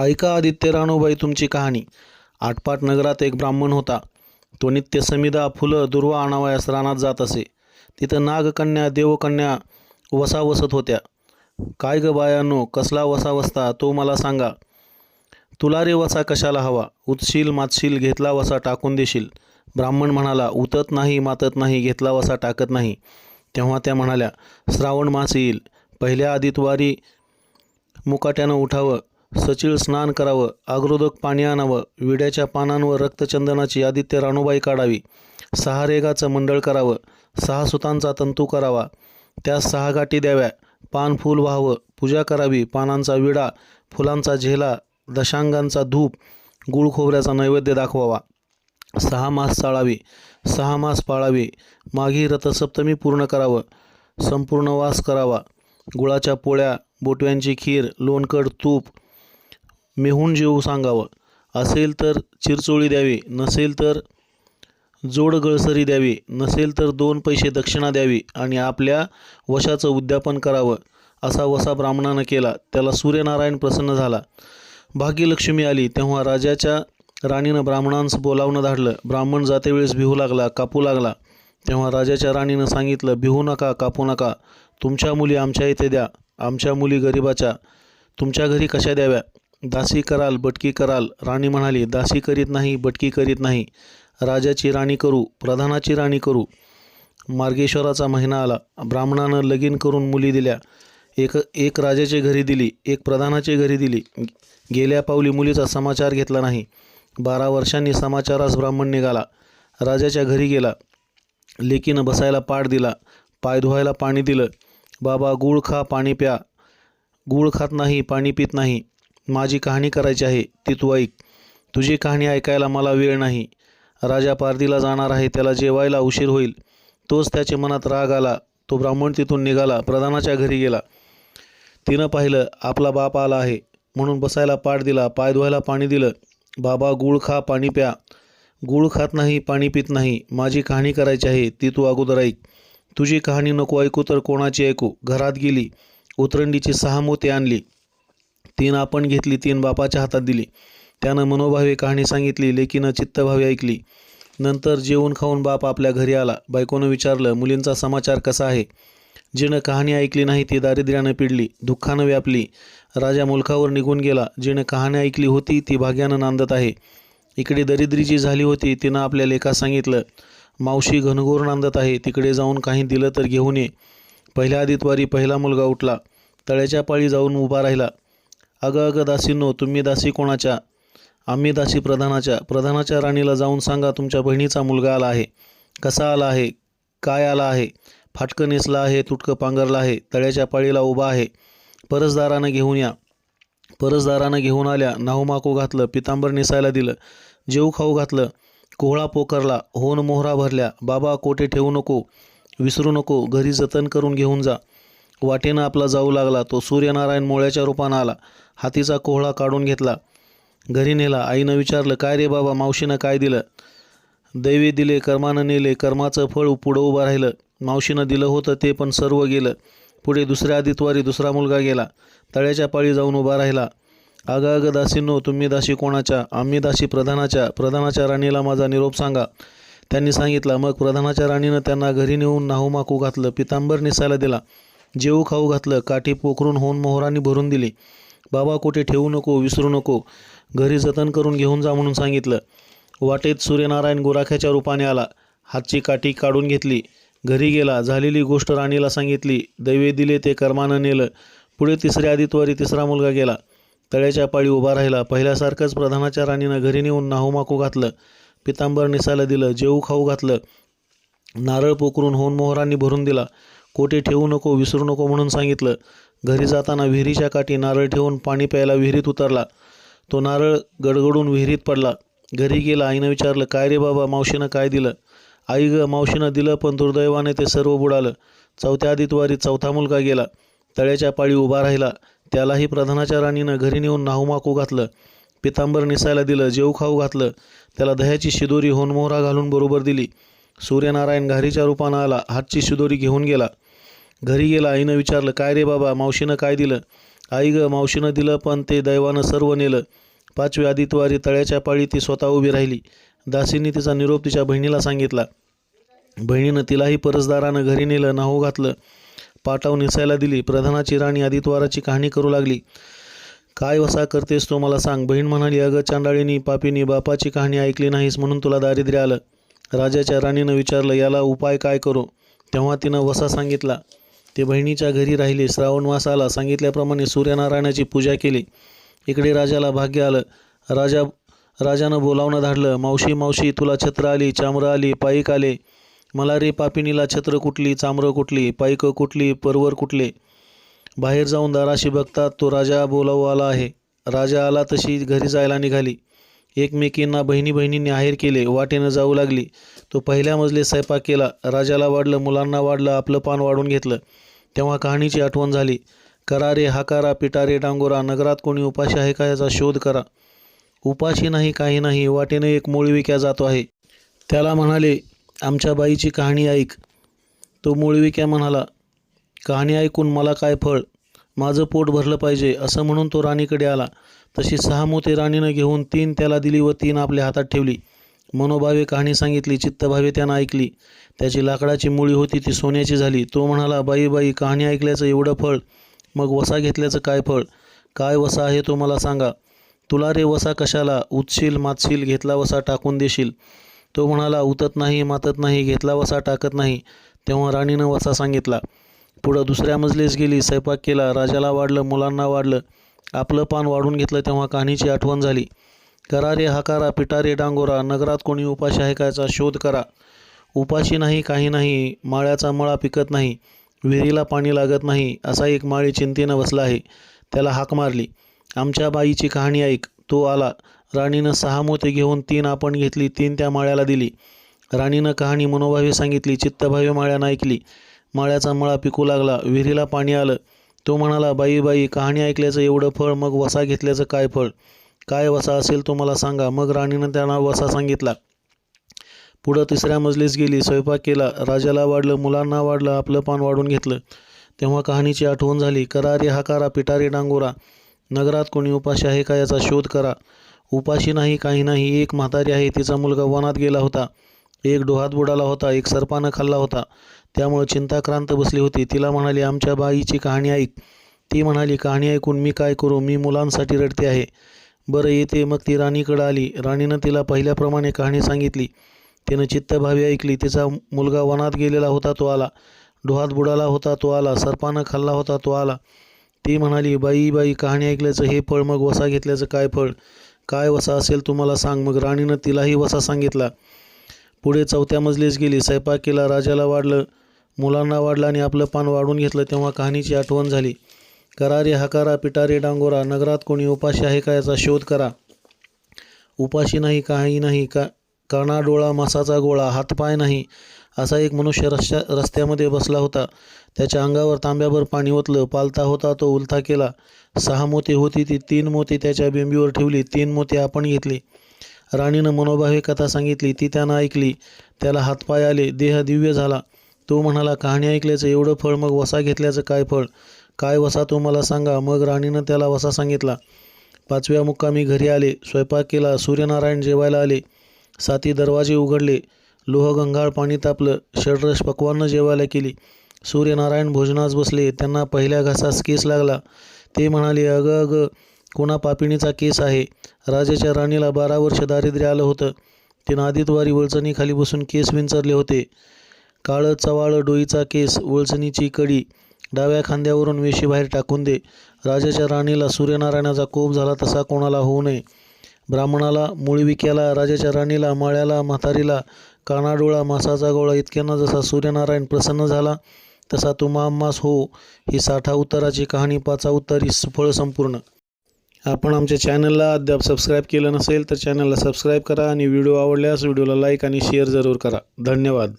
ऐका आदित्य राणूबाई तुमची कहाणी. आटपाट नगरात एक ब्राह्मण होता. तो नित्य समिदा फुलं दुर्वा आणावयास रानात जात असे. तिथं नागकन्या देवकन्या वसा वसत होत्या. काय ग बायानो कसला वसा वसता तो मला सांगा. तुला रे वसा कशाला हवा? उतशील मातशील घेतला वसा टाकून देशील. ब्राह्मण म्हणाला उतत नाही मातत नाही घेतला वसा टाकत नाही. तेव्हा त्या म्हणाल्या श्रावण मास येईल. पहिल्या आदितवारी मुकाट्यानं उठावं. सचिळ स्नान करावं अग्रोदक पाणी आणावं विड्याच्या पानांवर रक्तचंदनाची आदित्य राणूबाई काढावी सहा रेगाचं मंडळ करावं सहा सुतांचा तंतू करावा त्यास सहा गाठी द्याव्या पान फूल व्हावं पूजा करावी पानांचा विडा फुलांचा झेला दशांगांचा धूप गुळ खोबऱ्याचा नैवेद्य दाखवावा. सहा मास चाळावी सहा मास पाळावी माघी रथसप्तमी पूर्ण करावं संपूर्ण वास करावा गुळाच्या पोळ्या बोटव्यांची खीर लोणकड तूप मेहून जेवू सांगावं. असेल तर चिरचोळी द्यावी नसेल तर जोड गळसरी द्यावी नसेल तर दोन पैसे दक्षिणा द्यावी आणि आपल्या वशाचं उद्यापन करावं असा वसा ब्राह्मणानं केला. त्याला सूर्यनारायण प्रसन्न झाला. भाग्यलक्ष्मी आली. तेव्हा राजाच्या राणीनं ब्राह्मणांस बोलावणं धाडलं. ब्राह्मण जातेवेळेस भिहू लागला कापू लागला. तेव्हा राजाच्या राणीनं सांगितलं भिहू नका कापू नका. तुमच्या मुली आमच्या इथे द्या. आमच्या मुली गरिबाच्या. तुमच्या घरी कशा द्याव्या? दासी कराल बटकी कराल. राणी म्हणाली दासी करीत नाही बटकी करीत नाही. राजाची राणी करू प्रधानाची राणी करू. मार्गेश्वराचा महिना आला. ब्राह्मणानं लगीन करून मुली दिल्या. एक एक राजाचे घरी दिली एक प्रधानाचे घरी दिली. गेल्या पावली मुलीचा समाचार घेतला नाही. बारा वर्षांनी समाचारास ब्राह्मण निघाला. राजाच्या घरी गेला. लेकीनं बसायला पाठ दिला. पाय धुवायला पाणी दिलं. बाबा गूळ खा पाणी प्या. गूळ खात नाही पाणी पित नाही. माझी कहाणी करायची आहे ती तू ऐक. तुझी कहाणी ऐकायला मला वेळ नाही. राजा पारदीला जाणार आहे त्याला जेवायला उशीर होईल. तोच त्याच्या मनात राग आला. तो ब्राह्मण तिथून निघाला प्रधानाच्या घरी गेला. तिनं पाहिलं आपला बाप आला आहे. म्हणून बसायला पाठ दिला पाय धुवायला पाणी दिलं. बाबा गूळ खा पाणी प्या. गूळ खात नाही पाणी पित नाही. माझी कहाणी करायची आहे ती तू अगोदर ऐक. तुझी कहाणी नको ऐकू तर कोणाची ऐकू? घरात गेली. उतरंडीची सहा मोती आणली. तीन आपण घेतली तीन बापाच्या हातात दिली. त्यानं मनोभावे कहाणी सांगितली लेकीनं चित्तभावे ऐकली. नंतर जेवून खाऊन बाप आपल्या घरी आला. बायकोनं विचारलं मुलींचा समाचार कसा आहे? जिनं कहाणी ऐकली नाही ती दारिद्र्यानं पिडली दुःखानं व्यापली. राजा मुलखावर निघून गेला. जिनं कहाणी ऐकली होती ती भाग्यानं नांदत आहे. इकडे दरिद्री जी झाली होती तिनं आपल्या लेखा सांगितलं मावशी घनघोर नांदत आहे तिकडे जाऊन काही दिलं तर घेऊन ये. पहिल्या आदितवारी पहिला मुलगा उठला. तळ्याच्या पाळी जाऊन उभा राहिला. अगं अगं दासींनो तुम्ही दासी कोणाच्या? आम्ही दासी प्रधानाच्या. प्रधानाच्या राणीला जाऊन सांगा तुमच्या बहिणीचा मुलगा आला आहे. कसा आला आहे? काय आला आहे? फाटकं नेसलं आहे तुटकं पांघरलं आहे तळ्याच्या पाळीला उभा आहे. परसदारानं घेऊन या. परसदारानं घेऊन आल्या नाहूमाकू घातलं पितांबर नेसायला दिलं जेऊ खाऊ घातलं कोहळा पोकरला होन मोहरा भरल्या बाबा कोठे ठेवू नको विसरू नको घरी जतन करून घेऊन जा. वाटेनं आपला जाऊ लागला तो सूर्यनारायण मोळ्याच्या रूपानं आला. हातीचा कोहळा काढून घेतला. घरी नेला. आईनं विचारलं काय रे बाबा मावशीनं काय दिलं? दैवी दिले कर्मानं नेले कर्माचं फळ पुढं उभं राहिलं. मावशीनं दिलं होतं ते पण सर्व गेलं. पुढे दुसऱ्या आदितवारी दुसरा मुलगा गेला. तळ्याच्या पाळी जाऊन उभा राहिला. अगं अगं दासींनो तुम्ही दाशी कोणाच्या? आम्ही दासी प्रधानाच्या. प्रधानाच्या राणीला माझा निरोप सांगा. त्यांनी सांगितला मग प्रधानाच्या राणीनं त्यांना घरी नेऊन नाहूमाकू घातलं. पितांबर निसायला दिला. जेऊ खाऊ घातलं काठी पोखरून होऊन मोहरांनी भरून दिली. बाबा कुठे ठेवू नको विसरू नको घरी जतन करून घेऊन जा म्हणून सांगितलं. वाटेत सूर्यनारायण गुराख्याच्या रूपाने आला. हातची काठी काढून घेतली. घरी गेला झालेली गोष्ट राणीला सांगितली. दैवे दिले ते कर्मानं नेलं. पुढे तिसऱ्या आदितवारी तिसरा मुलगा गेला. तळ्याच्या पाळी उभा राहिला. पहिल्यासारखंच प्रधानाच्या राणीनं घरी नेऊन नाहूमाकू घातलं. पितांबर निसायला दिलं. जेऊ खाऊ घातलं. नारळ पोकरून होऊन मोहरांनी भरून दिला. कोठे ठेवू नको विसरू नको म्हणून सांगितलं. घरी जाताना विहिरीच्या काठी नारळ ठेवून पाणी प्यायला विहिरीत उतरला. तो नारळ गडगडून विहिरीत पडला. घरी गेला आईनं विचारलं काय रे बाबा मावशीनं काय दिलं? आई ग मावशीनं दिलं पण दुर्दैवाने ते सर्व बुडालं. चौथ्या आदितवारी चौथा मुलगा गेला. तळ्याच्या पाळी उभा राहिला. त्यालाही प्रधानाच्या राणीनं घरी नेऊन नाहूमाकू घातलं. पितांबर निसायला दिलं जेऊ खाऊ घातलं. त्याला दह्याची शिदोरी होनमोहरा घालून बरोबर दिली. सूर्यनारायण घारीच्या रूपानं आला हातची शिदोरी घेऊन गेला. घरी गेला आईनं विचारलं काय रे बाबा मावशीनं काय दिलं? आई ग मावशीनं दिलं पण ते दैवानं सर्व नेलं. पाचवी आदित्यवारी तळ्याच्या पाळी ती स्वतः उभी राहिली. दासींनी तिचा निरोप तिच्या बहिणीला सांगितला. बहिणीनं तिलाही परसदारानं घरी नेलं नाहू घातलं. पाटाव निसायला दिली. प्रधानाची राणी आदित्यवाराची कहाणी करू लागली. काय वसा करतेस तो मला सांग. बहीण म्हणाली अगं चांडाळीनी पापीनी बापाची कहाणी ऐकली नाहीस म्हणून तुला दारिद्र्य आलं. राजाच्या राणीनं विचारलं याला उपाय काय करू? तेव्हा तिनं वसा सांगितला ते बहिणीच्या घरी राहिले. श्रावण मास आला. सांगितल्याप्रमाणे सूर्यनारायणाची पूजा केली. इकडे राजाला भाग्य आलं. राजा राजानं बोलावणं धाडलं. मावशी मावशी तुला छत्र आली चामरं आली पाईक आले. मला रे पापिनीला छत्र कुठली चामरं कुठली पाईक कुठली परवर कुठले? बाहेर जाऊन दाराशी बघतात तो राजा बोलावू आला आहे. राजा आला तशी घरी जायला निघाली. एकमेकींना बहिणी बहिणींनी आहेर केले वाटेनं जाऊ लागली. तो पहिल्या मजले स्वयंपाक केला राजाला वाढलं मुलांना वाढलं आपलं पान वाढून घेतलं. तेव्हा कहाणीची आठवण झाली. करा रे हाकारा पिटारे डांगोरा नगरात कोणी उपाशी आहे का याचा शोध करा. उपाशी नाही काही नाही वाटेने एक मूळ विक्या जातो आहे. त्याला म्हणाले आमच्या बाईची कहाणी ऐक. तो मूळविक्या म्हणाला कहाणी ऐकून मला काय फळ? माझं पोट भरलं पाहिजे असं म्हणून तो राणीकडे आला. तशी सहा मोते राणीनं घेऊन तीन त्याला दिली व तीन आपल्या हातात ठेवली. मनोभावे कहाणी सांगितली चित्तभावे त्यानं ऐकली. त्याची लाकडाची मुळी होती ती सोन्याची झाली. तो म्हणाला बाई बाई कहाणी ऐकल्याचं एवढं फळ मग वसा घेतल्याचं काय फळ? काय वसा आहे तो मला सांगा. तुला रे वसा कशाला? उतशील मातशील घेतला वसा टाकून देशील. तो म्हणाला उतत नाही मातत नाही घेतला वसा टाकत नाही. तेव्हा राणीनं वसा सांगितला. पुढं दुसऱ्या मजलीस गेली स्वयंपाक केला. राजाला वाढलं मुलांना वाढलं. आपलं पान वाढून घेतलं तेव्हा कहाणीची आठवण झाली. करारे हाकारा पिटारे डांगोरा नगरात कोणी उपाशी आहे कायचा शोध करा. उपाशी नाही काही नाही माळ्याचा मळा पिकत नाही विहिरीला पाणी लागत नाही असा एक माळी चिंतेनं बसला आहे. त्याला हाक मारली. आमच्या बाईची कहाणी ऐक तो आला. राणीनं सहा मोते घेऊन तीन आपण घेतली तीन त्या माळ्याला दिली. राणीनं कहाणी मनोभावी सांगितली चित्तभावी माळ्यानं ऐकली. माळ्याचा मळा पिकू लागला विहिरीला पाणी आलं. तो म्हणाला बाई बाई कहाणी ऐकल्याचं एवढं फळ मग वसा घेतल्याचं काय फळ? काय वसा असेल तो मला सांगा. मग राणीनं त्यांना वसा सांगितला. पुढं तिसऱ्या मजलीस गेली स्वयंपाक केला. राजाला वाढलं मुलांना वाढलं आपलं पान वाढून घेतलं. तेव्हा कहाणीची आठवण झाली करारी हाकारा पिटारी डांगोरा. नगरात कोणी उपाशी आहे का याचा शोध करा. उपाशी नाही काही नाही एक म्हातारी आहे तिचा मुलगा वनात गेला होता. एक डोहात बुडाला होता एक सर्पानं खाल्ला होता. त्यामुळं चिंताक्रांत बसली होती. तिला म्हणाली आमच्या बाईची कहाणी ऐक. ती म्हणाली कहाणी ऐकून मी काय करू? मी मुलांसाठी रडते आहे. बरं येते. मग ती राणीकडं आली. राणीनं तिला पहिल्याप्रमाणे कहाणी सांगितली. तिनं चित्तभावी ऐकली. तिचा मुलगा वनात गेलेला होता तो आला. डोहात बुडाला होता तो आला. सर्पानं खाल्ला होता तो आला. ती म्हणाली बाई बाई कहाणी ऐकल्याचं हे फळ मग वसा घेतल्याचं काय फळ? काय वसा असेल तुम्हाला सांग. मग राणीनं तिलाही वसा सांगितला. पुढे चौथ्या मजलीस गेली. स्वयंपाक केला. राजाला वाढलं. मुलांना वाढलं आणि आपलं पान वाढून घेतलं तेव्हा कहाणीची आठवण झाली. करारे हकारा पिटारे डांगोरा नगरात कोणी उपाशी आहे का याचा शोध करा. उपाशी नाही काही नाही का काना डोळा मासाचा गोळा हातपाय नाही असा एक मनुष्य रस्त्या रस्त्यामध्ये बसला होता. त्याच्या अंगावर तांब्याभर पाणी ओतलं पालता होता तो उलथा केला. सहा मोती होती ती तीन मोती त्याच्या बिंबीवर ठेवली तीन मोती आपण घेतली. राणीनं मनोभावे कथा सांगितली ती त्यानं ऐकली. त्याला हातपाय आले देह दिव्य झाला. तो म्हणाला कहाणी ऐकल्याचं एवढं फळ मग वसा घेतल्याचं काय फळ? काय वसा तो मला सांगा. मग राणीनं त्याला वसा सांगितला पाचव्या मुक्कामी घरी आले स्वयंपाक केला सूर्यनारायण जेवायला आले. साती दरवाजे उघडले लोहगंगाळ पाणी तापलं षडरस पक्वानं जेवायला केली. सूर्यनारायण भोजनास बसले त्यांना पहिल्या घासास केस लागला. ते म्हणाले अगं अगं कोणा पापिणीचा केस आहे? राजाच्या राणीला बारा वर्ष दारिद्र्य आलं होतं. तिनं आदितवारी वळचणीखाली बसून केस विंचरले होते. काळं चवाळं डोईचा केस वळसणीची कडी डाव्या खांद्यावरून वेशी बाहेर टाकून दे. राजाच्या राणीला सूर्यनारायणाचा कोप झाला तसा कोणाला होऊ नये. ब्राह्मणाला मुळविक्याला राजाच्या राणीला माळ्याला म्हातारीला कानाडोळा मासाचा गोळा इतक्यांना जसा सूर्यनारायण प्रसन्न झाला तसा तो माम्मास हो. ही साठा उत्तराची कहाणी पाचा उत्तरी सुफळ संपूर्ण. आपण आमच्या चॅनलला अद्याप सबस्क्राईब केलं नसेल तर चॅनलला सबस्क्राईब करा आणि व्हिडिओ आवडल्यास व्हिडिओला लाईक आणि शेअर जरूर करा. धन्यवाद.